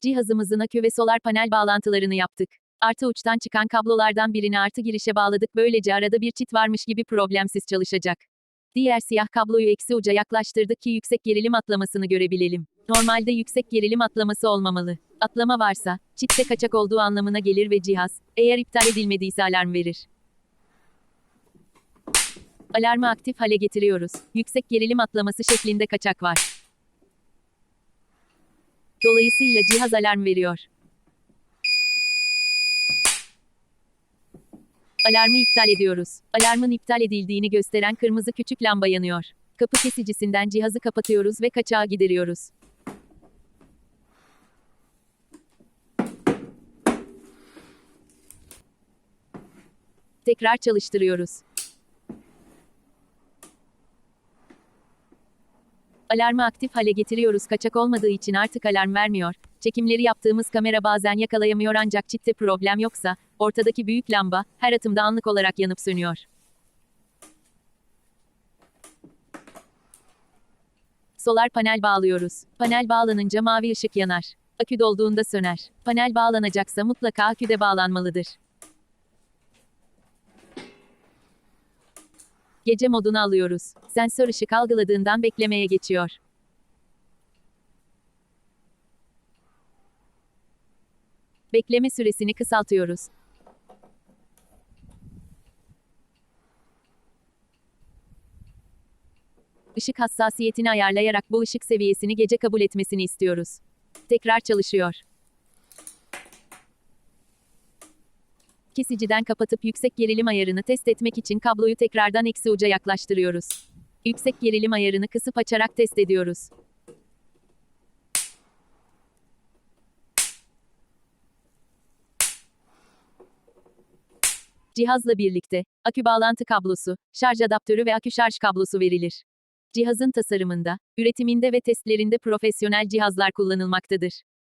Cihazımızın akü ve solar panel bağlantılarını yaptık. Artı uçtan çıkan kablolardan birini artı girişe bağladık. Böylece arada bir çit varmış gibi problemsiz çalışacak. Diğer siyah kabloyu eksi uca yaklaştırdık ki yüksek gerilim atlamasını görebilelim. Normalde yüksek gerilim atlaması olmamalı. Atlama varsa, çitte kaçak olduğu anlamına gelir ve cihaz, eğer iptal edilmediyse alarm verir. Alarmı aktif hale getiriyoruz. Yüksek gerilim atlaması şeklinde kaçak var. Dolayısıyla cihaz alarm veriyor. Alarmı iptal ediyoruz. Alarmın iptal edildiğini gösteren kırmızı küçük lamba yanıyor. Kapı kesicisinden cihazı kapatıyoruz ve kaçağı gideriyoruz. Tekrar çalıştırıyoruz. Alarmı aktif hale getiriyoruz. Kaçak olmadığı için artık alarm vermiyor. Çekimleri yaptığımız kamera bazen yakalayamıyor ancak çitte problem yoksa, ortadaki büyük lamba, her atımda anlık olarak yanıp sönüyor. Solar panel bağlıyoruz. Panel bağlanınca mavi ışık yanar. Akü dolduğunda söner. Panel bağlanacaksa mutlaka akü de bağlanmalıdır. Gece modunu alıyoruz. Sensör ışık algıladığından beklemeye geçiyor. Bekleme süresini kısaltıyoruz. Işık hassasiyetini ayarlayarak bu ışık seviyesini gece kabul etmesini istiyoruz. Tekrar çalışıyor. Kesiciden kapatıp yüksek gerilim ayarını test etmek için kabloyu tekrardan eksi uca yaklaştırıyoruz. Yüksek gerilim ayarını kısıp açarak test ediyoruz. Cihazla birlikte, akü bağlantı kablosu, şarj adaptörü ve akü şarj kablosu verilir. Cihazın tasarımında, üretiminde ve testlerinde profesyonel cihazlar kullanılmaktadır.